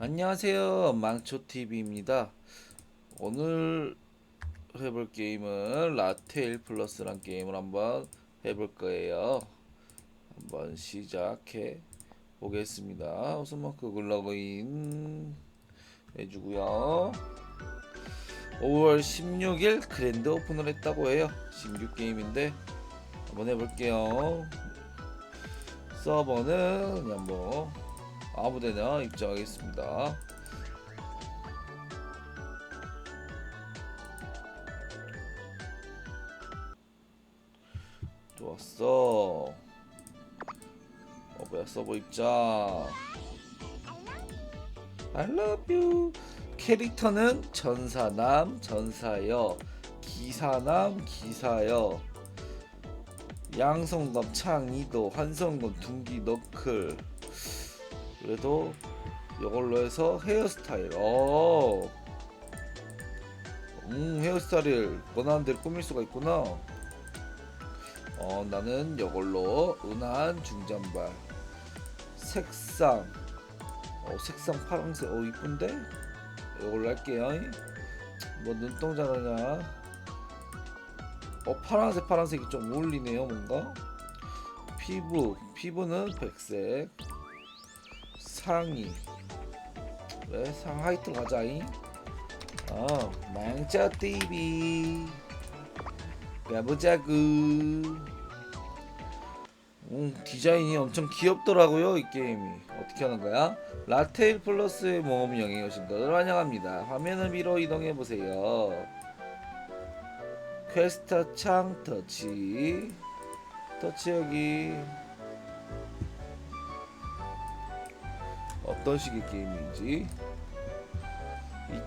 안녕하세요. 망초TV입니다. 오늘 해볼 게임은 라테일 플러스란 게임을 한번 해볼 거예요. 한번 시작해 보겠습니다. 우선 뭐 구글 로그인 해주고요. 5월 16일 그랜드 오픈을 했다고 해요. 신규 게임인데 한번 해볼게요. 서버는 그냥 뭐 아무데나 입장하겠습니다. 좋았어. 어 뭐야 서버 입장. I love you. 캐릭터는 전사남 전사여 기사남 기사여 양성검 창이도 환성검 둥기 너클 그래도 이걸로 해서 헤어스타일. 어. 음, 헤어스타일을 원하는 대로 꾸밀 수가 있구나. 어, 나는 이걸로 은한 중장발. 색상. 어, 색상 파란색. 어, 이쁜데? 이걸로 할게요. 뭐 눈동자느냐? 어, 파란색 파란색이 좀 어울리네요, 뭔가. 피부. 피부는 백색. 상의 왜 상하이트 가자잉? 어 망자 TV 가보자구. 음 디자인이 엄청 귀엽더라고요 이 게임이. 어떻게 하는 거야? 라테일 플러스의 모험 영에 오신 것을 환영합니다. 화면을 위로 이동해 보세요. 퀘스트 창 터치. 터치 여기 어떤 식의 게임인지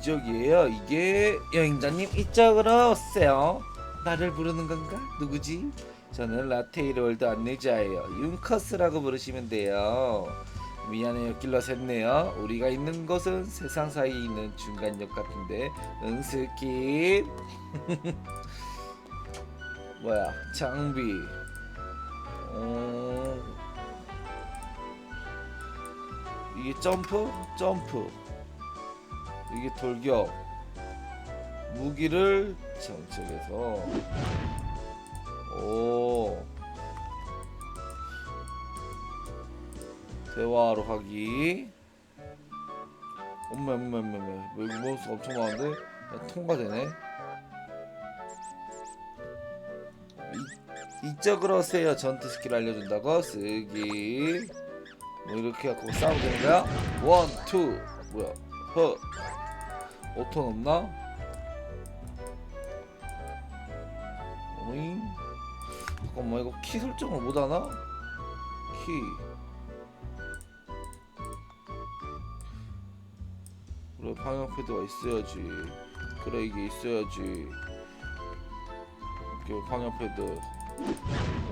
이쪽이에요. 이게 여행자님 이쪽으로 오세요. 나를 부르는 건가? 누구지? 저는 라테이르 월드 안내자예요. 윤커스라고 부르시면 돼요. 미안해요. 길러 샜네요. 우리가 있는 곳은 세상 사이에 있는 중간역 같은데. 응 스킵 뭐야? 장비. 어... 이게 점프, 점프. 이게 돌격. 무기를 장착해서 오 대화하러 가기. 엄마 엄마 엄마 엄마 뭐 이거 몬스터 엄청 많은데 야, 통과되네. 이, 이쪽으로 오세요. 전투 스킬 알려준다고 쓰기. 뭐 이렇게 갖고 싸우면 되는 거야? 원, 투, 뭐야? 허, 오톤 없나? 오잉? 잠깐만 이거 키 설정을 못 하나? 키. 그래 방향 패드가 있어야지. 그래 이게 있어야지. 이렇게 방향 패드.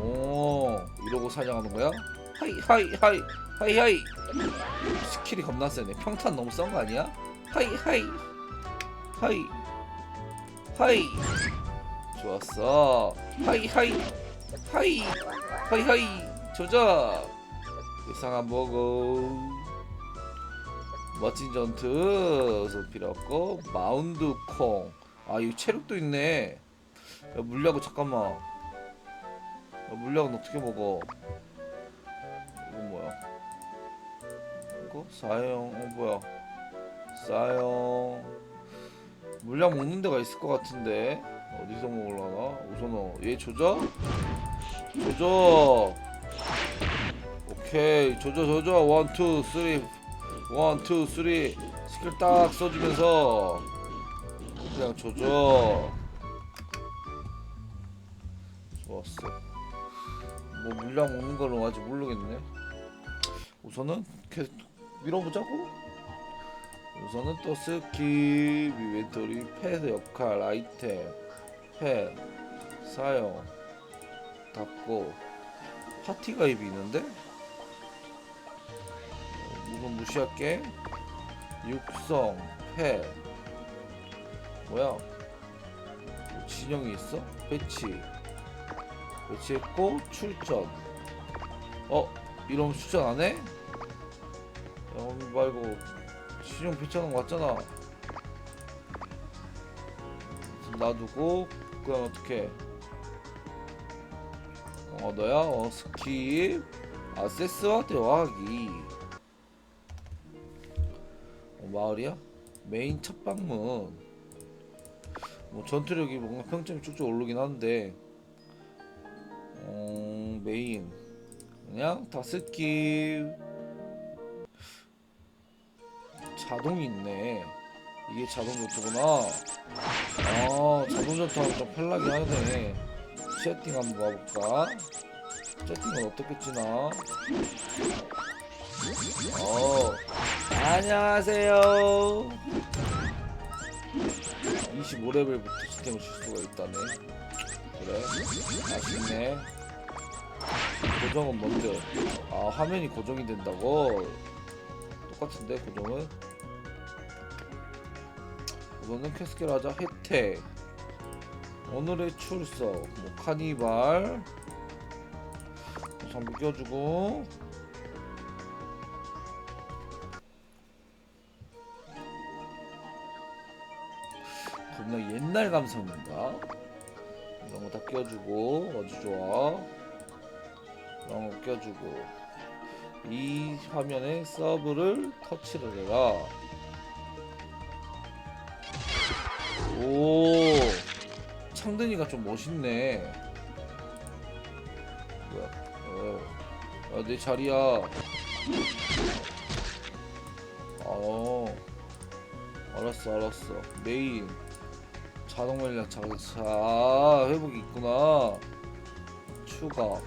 오, 이러고 사냥하는 거야? 하이 하이 하이 하이 하이. 스킬이 겁나 세네. 평탄 너무 싼거 아니야? 하이 하이. 하이. 하이. 좋았어. 하이 하이. 하이. 하이 하이. 조작. 이상한 버거 멋진 전투. 소 필요 없고. 마운드 콩 아 이거 체력도 있네. 야 물약은 잠깐만. 야 물약은 어떻게 먹어 이거 사용 어 뭐야. 사용. 물량 먹는 데가 있을 것 같은데. 어디서 먹으려나? 우선은 얘 조져 조져 오케이. 조져 조져 원투 쓰리. 원투 쓰리. 스킬 딱 써주면서. 그냥 조져 좋았어. 뭐 물량 먹는 걸로 아직 모르겠네. 우선은 계속 밀어보자고? 우선은 또 스킵 이벤토리 패드 역할 아이템 펫 사용 닫고. 파티 가입이 있는데? 어, 이건 무시할게. 육성 펫. 뭐야? 뭐 진영이 있어? 배치. 배치했고 출전. 어 이러면 출전 안 해? 영미 말고 시정 배치하는 거 맞잖아 놔두고 그럼 어떻게? 어 너야? 어 스킵. 아세스와 대화하기. 어, 마을이야? 메인 첫 방문. 뭐 전투력이 뭔가 평점이 쭉쭉 오르긴 하는데. 어 메인. 그냥 다 스킵 자동이 있네. 이게 자동 전투구나. 아 자동 전투하면 좀 편하긴 하네. 채팅 한번 봐볼까? 채팅은 어떻게 치나? 어 안녕하세요. 25레벨부터 시스템을 줄 수가 있다네. 그래? 아쉽네. 고정은 뭔데? 아 화면이 고정이 된다고? 똑같은데 고정은 캐스켈 하자. 혜택. 오늘의 출석. 뭐 카니발. 장비 껴주고. 겁나 옛날 감성인가? 이런 거 다 껴주고. 아주 좋아. 이런 거 껴주고. 이 화면에 서브를 터치를 해라 오. 창든이가 좀 멋있네. 뭐야? 어. 아, 내 자리야. 어. 알았어 알았어. 메인. 자동 전략 자자 회복이 있구나. 추가.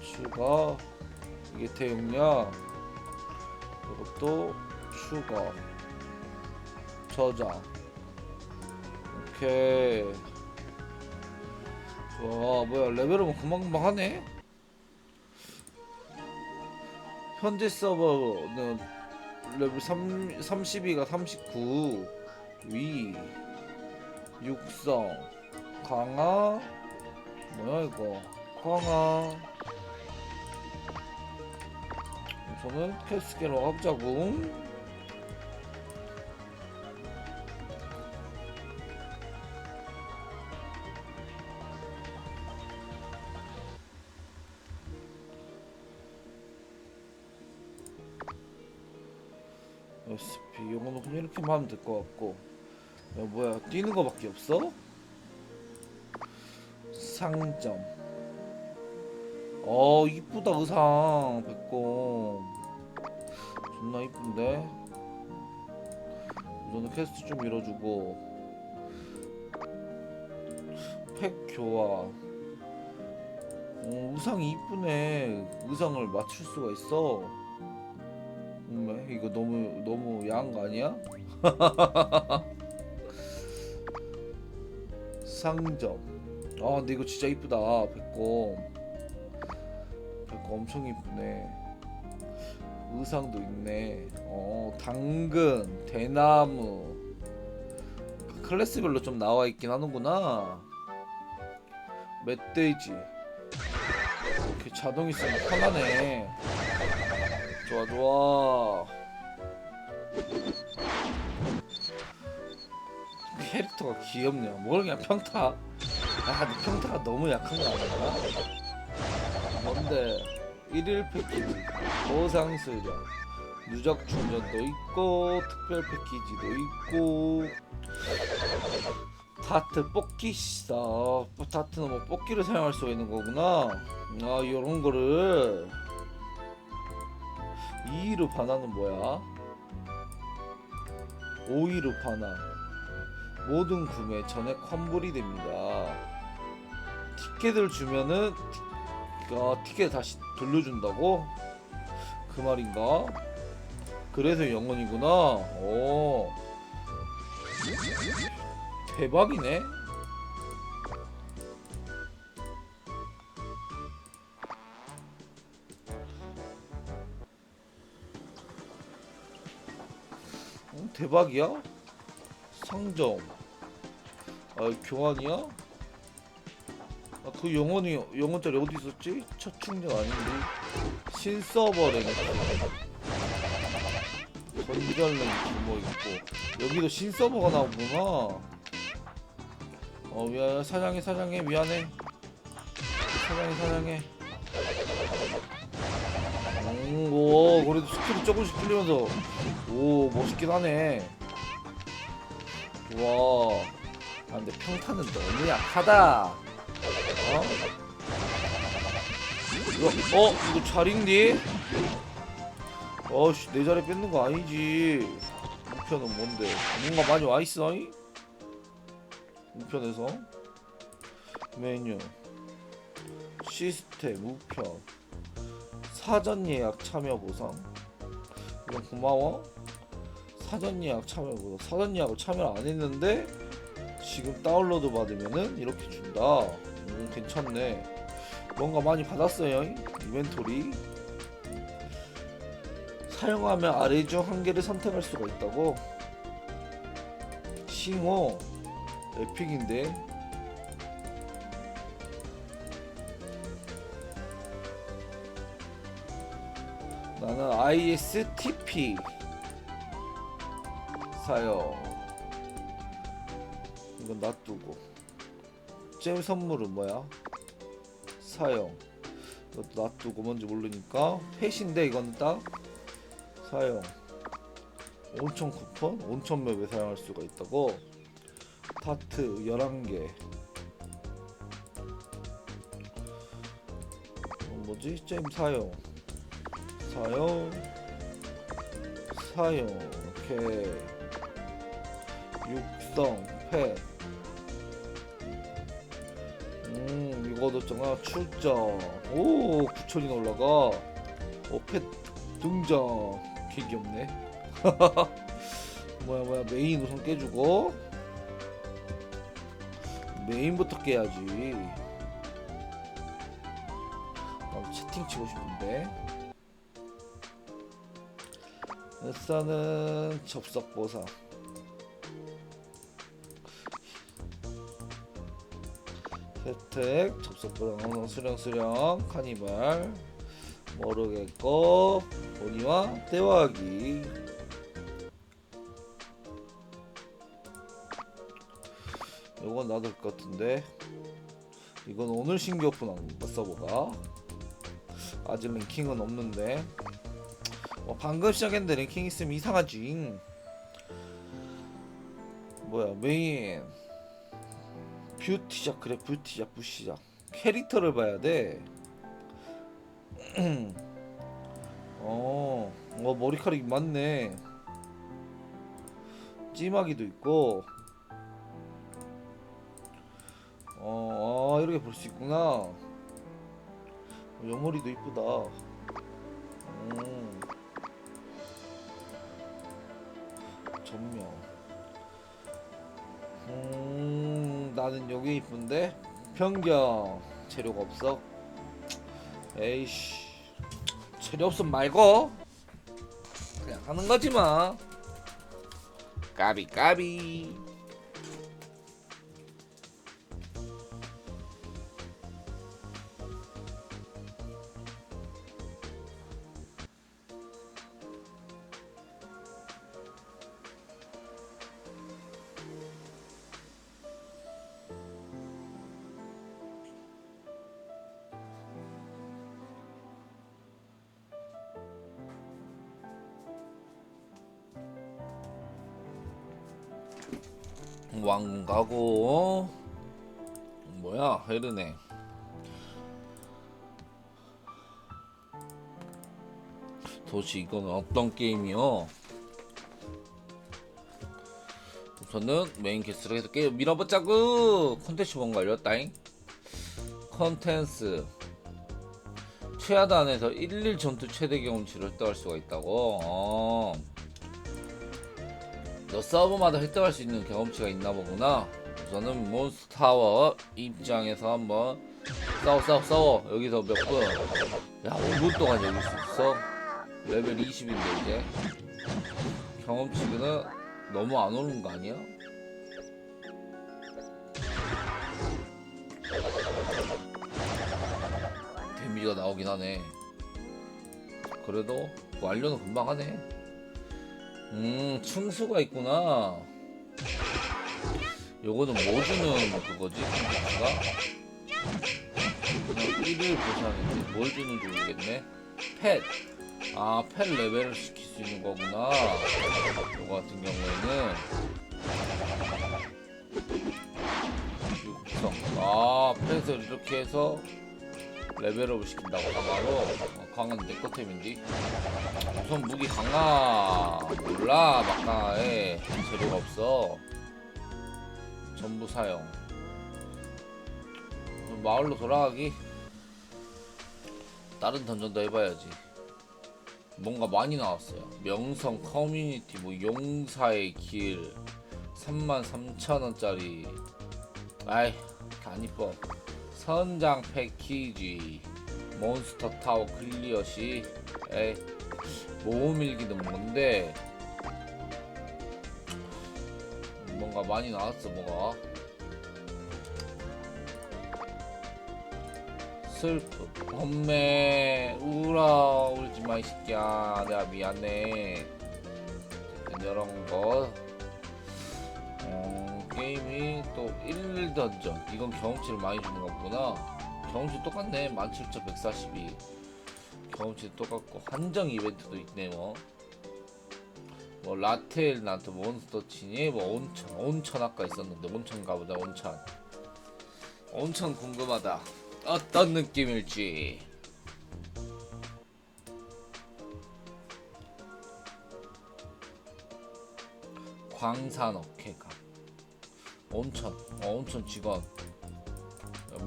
추가. 이게 대용량. 이것도 추가. 저장 오케이 좋아 뭐야 레벨은 금방금방 하네? 현재 서버는 레벨 3, 32가 39 위 육성 강화. 뭐야 이거? 강화. 저는 캐스케로 합자궁 SP 이거는 그냥 이렇게만 하면 될 것 같고. 야 뭐야 뛰는 거밖에 없어? 상점. 어 이쁘다 의상 백곰 존나 이쁜데? 우선은 캐스트 좀 밀어주고. 팩 교환. 어, 의상이 이쁘네. 의상을 맞출 수가 있어. 음, 이거 너무 너무 야한 거 아니야? 상점. 아 근데 이거 진짜 이쁘다 백곰. 백곰 엄청 이쁘네. 의상도 있네. 어 당근, 대나무. 클래스별로 좀 나와 있긴 하는구나. 멧돼지. 이렇게 자동 있으면 편하네. 좋아 좋아 캐릭터가 귀엽냐 뭘 그냥 평타. 아 근데 평타가 너무 약한 거 아닌가? 뭔데? 1일 패키지 보상 수령 누적 충전도 있고 특별 패키지도 있고 다트 뽑기 있어 다트는 뭐 뽑기를 사용할 수가 있는 거구나. 아 이런 거를. 2위로 반환은 뭐야? 5위로 반환 모든 구매 전액 환불이 됩니다 티켓을 주면은 티, 아, 티켓 다시 돌려준다고? 그 말인가? 그래서 영원이구나 오 대박이네 대박이야? 상점 아 교환이야? 아, 그 영원이 영원짜리 어디 있었지? 첫 충전 아닌데. 신서버래. 전결랭 규모 있고. 여기도 신서버가 나오구나. 어 미안 사장해 사장해. 미안해. 사장해 사장해. 음, 오 그래도 스킬이 조금씩 풀리면서 오 멋있긴 하네. 좋아 아 근데 평타는 너무 약하다. 어? 이거 어? 이거 자린디? 어씨 내 자리 뺏는 거 아니지. 우편은 뭔데? 뭔가 많이 와있어 이? 우편에서? 메뉴. 시스템 우편. 사전 예약 참여 보상. 이건 고마워 사전 예약 참여 보상 사전 예약을 참여 안 했는데 지금 다운로드 받으면은 이렇게 준다. 음 괜찮네. 뭔가 많이 받았어요 이? 이벤토리. 사용하면 아래 중 한 개를 선택할 수가 있다고? 싱어 에픽인데. 나는 ISTP 사용 이건 놔두고. 잼 선물은 뭐야? 사용. 이것도 놔두고 뭔지 모르니까. 펫인데 이거는 딱 사용. 온천 쿠폰? 온천 맵에 사용할 수가 있다고? 타트 11개. 어, 뭐지? 잼 사용. 사용. 사용. 오케이 육성 펫 음, 이거도 정말 출장. 오, 9천이 올라가. 오, 펫 등장. 개 귀엽네. 뭐야, 뭐야, 메인 우선 깨주고. 메인부터 깨야지. 아, 채팅 치고 싶은데. 일단은 접속 보상. 혜택 접속 보상 수령 수령 카니발 모르겠고 본이와 대화하기. 요건 놔둘 것 같은데. 이건 오늘 신규 오픈한 건가 서버가? 아직 랭킹은 없는데. 어, 방금 시작했는데 랭킹 있으면 이상하지. 뭐야 메인 뷰티작 그래 뷰티작 뷰티작 캐릭터를 봐야 돼. 어, 어 머리카락이 많네. 찜하기도 있고. 어, 아, 이렇게 볼 수 있구나. 어, 옆머리도 이쁘다. 음. 나는 여기 이쁜데 변경 재료가 없어. 에이씨, 재료 없으면 말고 그냥 하는 거지 뭐. 까비 까비. 왕궁 가고 뭐야 헤르네. 도시 이건 어떤 게임이요? 우선은 메인 캐스트로 해서 게임 밀어보자고! 콘텐츠 뭔가 열렸다잉? 컨텐츠. 최하단에서 11 전투 최대 경험치를 획득할 수가 있다고? 어. 너 서버마다 획득할 수 있는 경험치가 있나 보구나. 우선은 몬스타워 입장에서 한번 싸워 싸워 싸워 여기서 몇 분? 야 5분 동안 여기 있어. 레벨 20인데 이제 경험치는 너무 안 오는 거 아니야? 데미지가 나오긴 하네. 그래도 완료는 금방 하네. 음 충수가 있구나. 요거는 뭐 주는 그거지? 그냥 일일 보상인데 뭘 주는지 모르겠네. 펫. 아, 펫 레벨을 시킬 수 있는 거구나. 이거 같은 경우에는. 육성. 아, 펫을 이렇게 해서 레벨업을 시킨다고 강화로. 어, 강화는 내 것템인데. 우선 무기 강화 몰라 막강화에 재료가 없어. 전부 사용. 마을로 돌아가기. 다른 던전도 해봐야지. 뭔가 많이 나왔어요. 명성 커뮤니티 뭐 용사의 길 33,000원짜리 아이 안 이뻐 선장 패키지 몬스터 타워 클리어 시. 에이 모음일기는 뭔데? 뭔가 많이 나왔어 뭐가? 슬프 엄매 울어 울지마 이 새끼야. 내가 미안해. 이런 거 어, 게임이 또 1던전. 이건 경험치를 많이 주는 거구나. 경험치 똑같네. 17,142 경험치 똑같고 한정 이벤트도 있네 뭐. 뭐 라텔 나한테 몬스터 치니? 뭐 온천 온천 아까 있었는데. 온천 가보자 온천. 온천 궁금하다. 어떤 느낌일지. 광산 어케가 온천 어, 온천 직원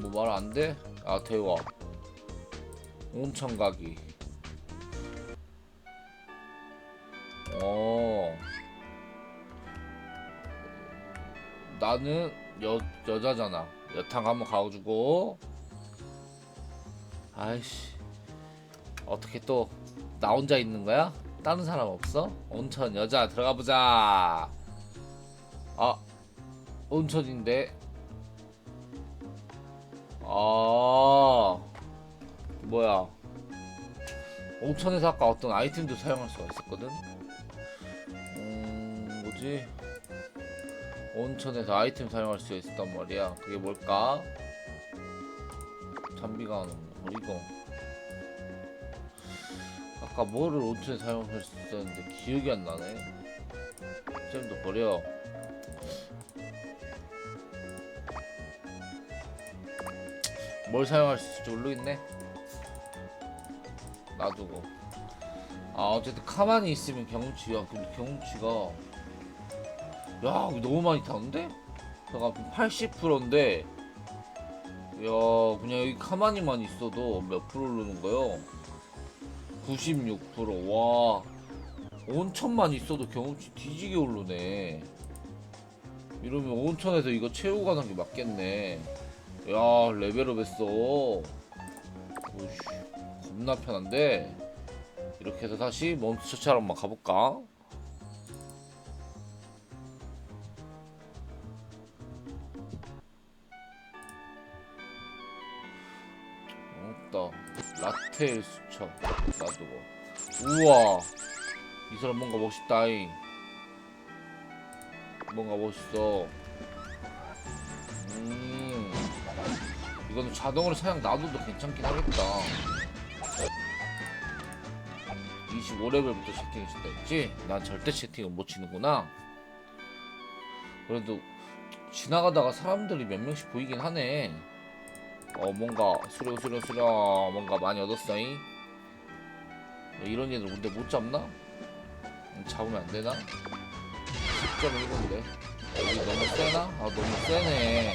뭐 말 안 돼? 아 대화 온천 가기 어 나는 여 여자잖아 여탕 한번 가가지고 아이씨 어떻게 또 나 혼자 있는 거야? 다른 사람 없어? 온천 여자 들어가 보자. 아 온천인데. 아 뭐야? 온천에서 아까 어떤 아이템도 사용할 수가 있었거든. 음 뭐지? 온천에서 아이템 사용할 수 있었단 말이야. 그게 뭘까? 장비가 버리고 아까 뭐를 온천에 사용할 수 있었는데 기억이 안 나네 잼도 버려 뭘 사용할 수 있을지 모르겠네. 놔두고. 아 어쨌든 가만히 있으면 경험치야 근데 경험치가 야 너무 많이 타는데? 제가 80%인데 야 그냥 여기 가만히만 있어도 몇 프로 오르는 거요? 96%와 온천만 있어도 경험치 뒤지게 오르네. 이러면 온천에서 이거 채우고 가는 게 맞겠네 야 레벨업 했어 오씨 겁나 편한데 이렇게 해서 다시 몬스터처럼 한번 가볼까? 없다. 라텔 수첩 놔두고. 우와. 이 사람 뭔가 멋있다잉. 뭔가 멋있어. 음. 이거는 자동으로 사양 놔둬도 괜찮긴 하겠다. 25레벨부터 채팅이 친다 했지? 난 절대 채팅을 못 치는구나. 그래도 지나가다가 사람들이 몇 명씩 보이긴 하네. 어 뭔가 수려 수려 수려 뭔가 많이 얻었어잉 이런 얘들 근데 못 잡나? 음, 잡으면 안 되나? 10.1인데 여기 너무 세나? 아 너무 세네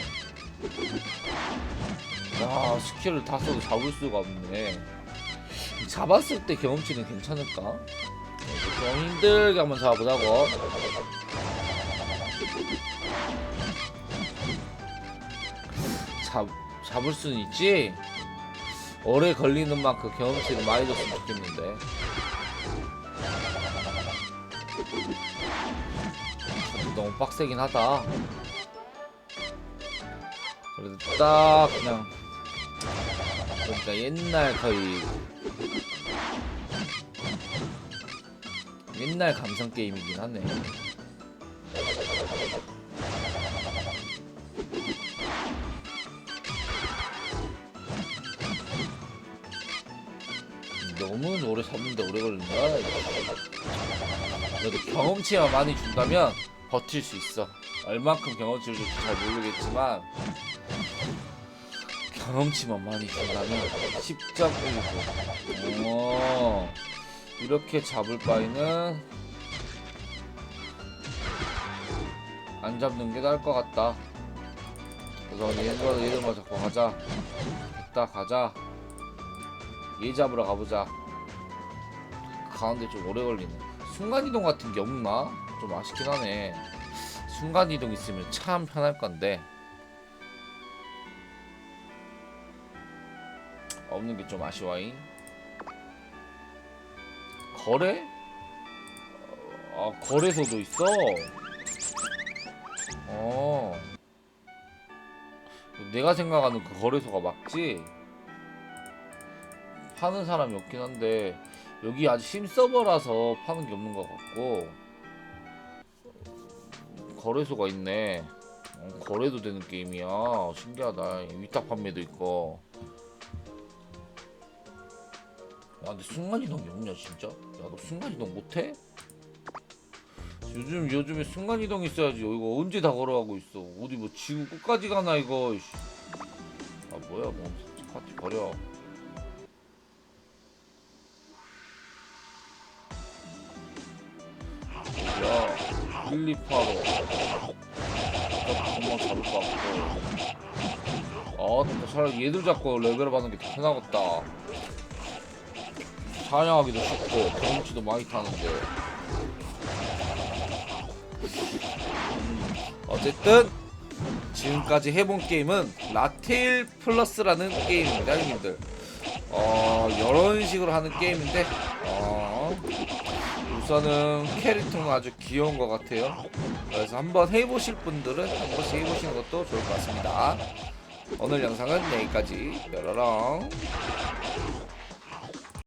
야 스킬을 다 써도 잡을 수가 없네 잡았을 때 경험치는 괜찮을까? 좀 힘들게 한번 잡아보자고 잡 잡을 수는 있지. 오래 걸리는 만큼 경험치를 많이 줬으면 좋겠는데. 너무 빡세긴 하다. 그래도 딱 그냥 그러니까 옛날 거의 옛날 감성 게임이긴 하네. 너무 오래 잡는데 오래 걸린다. 그래도 경험치만 많이 준다면 버틸 수 있어. 얼만큼 경험치를 줄지 잘 모르겠지만 경험치만 많이 준다면 10.19. 오, 이렇게 잡을 바에는 안 잡는 게 나을 것 같다. 그래서 얘들 얘들만 잡고 가자. 됐다 가자. 얘 잡으러 가보자. 가는데 좀 오래 걸리네. 순간이동 같은 게 없나? 좀 아쉽긴 하네. 순간이동 있으면 참 편할 건데. 없는 게 좀 아쉬워잉. 거래? 아, 거래소도 있어. 어. 내가 생각하는 그 거래소가 맞지? 파는 사람이 없긴 한데 여기 아직 심 서버라서 파는 게 없는 것 같고 거래소가 있네. 어, 거래도 되는 게임이야. 신기하다. 위탁 판매도 있고. 근데 순간이동이 없냐 진짜? 야, 너 순간이동 못해? 요즘 요즘에 순간이동 있어야지. 이거 언제 다 걸어가고 있어? 어디 뭐 지구 끝까지 가나 이거? 씨. 아 뭐야 뭐 파티 버려. 야, 릴리파로 금방 잡을 것 같고 아, 근데 차라리 얘들 잡고 레벨업 하는 게 더 편하겠다 사냥하기도 쉽고 경험치도 많이 타는데 음, 어쨌든 지금까지 해본 게임은 라테일 플러스라는 게임입니다 형님들 어, 이런 식으로 하는 게임인데 어, 우선은 캐릭터는 아주 귀여운 것 같아요. 그래서 한번 해보실 분들은 한 번씩 해보시는 것도 좋을 것 같습니다. 오늘 영상은 여기까지. 뾰로롱.